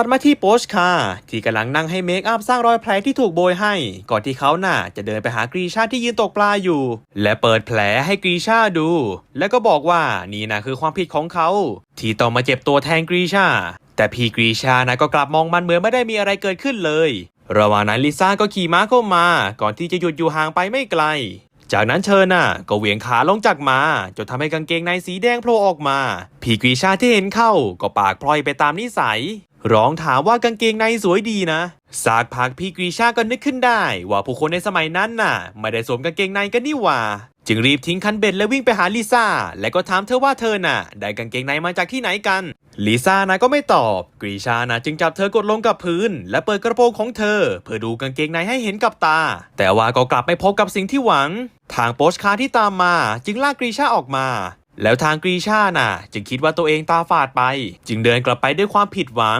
ตัดมาที่โปสคาที่กำลังนั่งให้เมคอัพสร้างรอยแผลที่ถูกโบยให้ ก่อนที่เขาน่ะจะเดินไปหากรีชาที่ยืนตกปลาอยู่ และเปิดแผลให้กรีชาดู แล้วก็บอกว่านี่นะคือความผิดของเขา ที่ต้องมาเจ็บตัวแทนกรีชา แต่พี่กรีชานะก็กลับมองมันเหมือนไม่ได้มีอะไรเกิดขึ้นเลย ระหว่างนั้นลิซ่าก็ขี่ม้าเข้ามา ก่อนที่จะหยุดอยู่ห่างไปไม่ไกลจากนั้นเธอน่ะก็เหวี่ยงขาลงจากมาจนทำให้กางเกงในสีแดงโผล่ออกมาพี่กรีชาที่เห็นเข้าก็ปากพลอยไปตามนิสัย ร้องถามว่ากางเกงในสวยดีนะสากพักพี่กรีชาก็นึกขึ้นได้ ว่าผู้คนในสมัยนั้นน่ะ ไม่ได้สวมกางเกงในกันนี่หว่า จึงรีบทิ้งคันเบ็ดและวิ่งไปหาลิซ่า และก็ถามเธอว่าเธอน่ะ ได้กางเกงในมาจากที่ไหนกันลิซ่านะก็ไม่ตอบ กรีชานะจึงจับเธอกดลงกับพื้น และเปิดกระโปรงของเธอ เพื่อดูกางเกงในให้เห็นกับตา แต่ว่าก็กลับไม่พบกับสิ่งที่หวัง ทางโปสคาร์ที่ตามมา จึงลากกรีชาออกมาแล้วทางกรีชาน่ะ จึงคิดว่าตัวเองตาฝาดไป จึงเดินกลับไปด้วยความผิดหวัง